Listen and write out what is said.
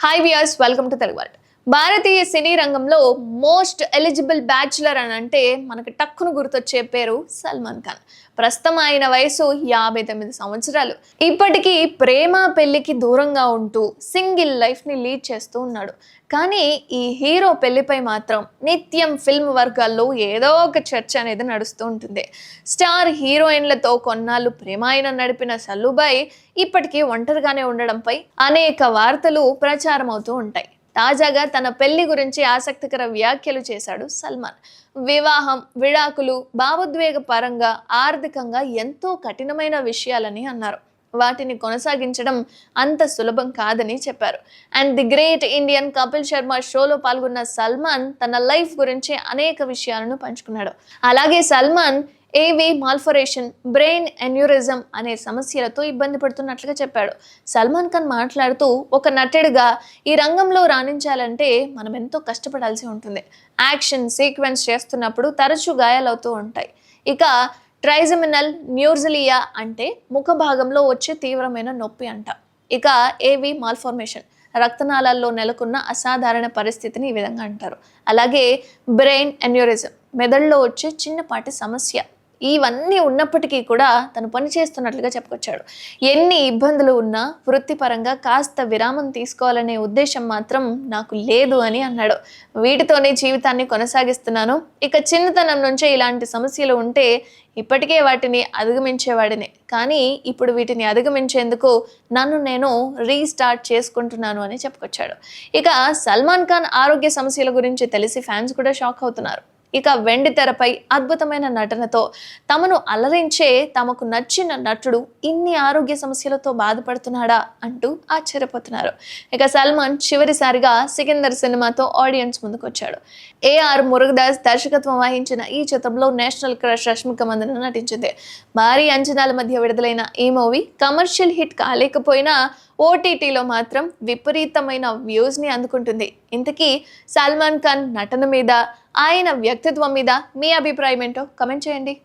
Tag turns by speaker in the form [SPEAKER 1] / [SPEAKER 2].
[SPEAKER 1] hi viewers welcome to Telugu world భారతీయ సినీ రంగంలో most eligible bachelor అని అంటే మనకు టక్కును గుర్తొచ్చే పేరు సల్మాన్ ఖాన్. ప్రస్తుతం ఆయన వయసు యాభై తొమ్మిది సంవత్సరాలు. ఇప్పటికీ ప్రేమ పెళ్ళికి దూరంగా ఉంటూ సింగిల్ లైఫ్ని లీడ్ చేస్తూ ఉన్నాడు. కానీ ఈ హీరో పెళ్ళిపై మాత్రం నిత్యం ఫిల్మ్ వర్గాల్లో ఏదో ఒక చర్చ అనేది నడుస్తూ ఉంటుంది. స్టార్ హీరోయిన్లతో కొన్నాళ్ళు ప్రేమాయణం నడిపిన సల్లుబాయ్ ఇప్పటికీ ఒంటరిగానే ఉండడంపై అనేక వార్తలు ప్రచారం అవుతూ ఉంటాయి. తాజాగా తన పెళ్ళి గురించి ఆసక్తికర వ్యాఖ్యలు చేశాడు సల్మాన్. వివాహం విడాకులు భావోద్వేగ పరంగా ఆర్థికంగా ఎంతో కఠినమైన విషయాలని అన్నారు. వాటిని కొనసాగించడం అంత సులభం కాదని చెప్పారు. And the great Indian Kapil Sharma షోలో పాల్గొన్న సల్మాన్ తన లైఫ్ గురించి అనేక విషయాలను పంచుకున్నాడు. అలాగే సల్మాన్ ఏవి మాల్ఫరేషన్ బ్రెయిన్ ఎన్యూరిజం అనే సమస్యలతో ఇబ్బంది పడుతున్నట్లుగా చెప్పాడు. సల్మాన్ ఖాన్ మాట్లాడుతూ ఒక నటుడిగా ఈ రంగంలో రాణించాలంటే మనం ఎంతో కష్టపడాల్సి ఉంటుంది. యాక్షన్ సీక్వెన్స్ చేస్తున్నప్పుడు తరచూ గాయాలవుతూ ఉంటాయి. ఇక ట్రైజమినల్ న్యూర్జిలియా అంటే ముఖ భాగంలో వచ్చే తీవ్రమైన నొప్పి అంట. ఇక ఏవి మాల్ఫార్మేషన్ రక్తనాళాల్లో నెలకొన్న అసాధారణ పరిస్థితిని ఈ విధంగా అంటారు. అలాగే బ్రెయిన్ ఎన్యూరిజం మెదడులో వచ్చే చిన్నపాటి సమస్య. ఇవన్నీ ఉన్నప్పటికీ కూడా తను పని చేస్తున్నట్లుగా చెప్పుకొచ్చాడు. ఎన్ని ఇబ్బందులు ఉన్నా వృత్తిపరంగా కాస్త విరామం తీసుకోవాలనే ఉద్దేశం మాత్రం నాకు లేదు అని అన్నాడు. వీటితోనే జీవితాన్ని కొనసాగిస్తున్నాను. ఇక చిన్నతనం నుంచే ఇలాంటి సమస్యలు ఉంటే ఇప్పటికే వాటిని అధిగమించేవాడిని. కానీ ఇప్పుడు వీటిని అధిగమించేందుకు నన్ను నేను రీస్టార్ట్ చేసుకుంటున్నాను అని చెప్పుకొచ్చాడు. ఇక సల్మాన్ ఖాన్ ఆరోగ్య సమస్యల గురించి తెలిసి ఫ్యాన్స్ కూడా షాక్ అవుతున్నారు. ఇక వెండి తెరపై అద్భుతమైన నటనతో తమను అలరించే తమకు నచ్చిన నటుడు ఇన్ని ఆరోగ్య సమస్యలతో బాధపడుతున్నాడా అంటూ ఆశ్చర్యపోతున్నారు. ఇక సల్మాన్ చివరిసారిగా సికిందర్ సినిమాతో ఆడియన్స్ ముందుకొచ్చాడు. ఏఆర్ మురుగదాస్ దర్శకత్వం వహించిన ఈ చిత్రంలో నేషనల్ క్రష్ రష్మిక మందన నటించింది. భారీ అంచనాల మధ్య విడుదలైన ఈ మూవీ కమర్షియల్ హిట్ కాలేకపోయినా ఓటీటీలో మాత్రం విపరీతమైన వ్యూస్ని అందుకుంటుంది. ఇంతకీ సల్మాన్ ఖాన్ నటన మీద ఆయన వ్యక్తిత్వం మీద మీ అభిప్రాయం ఏంటో కమెంట్ చేయండి.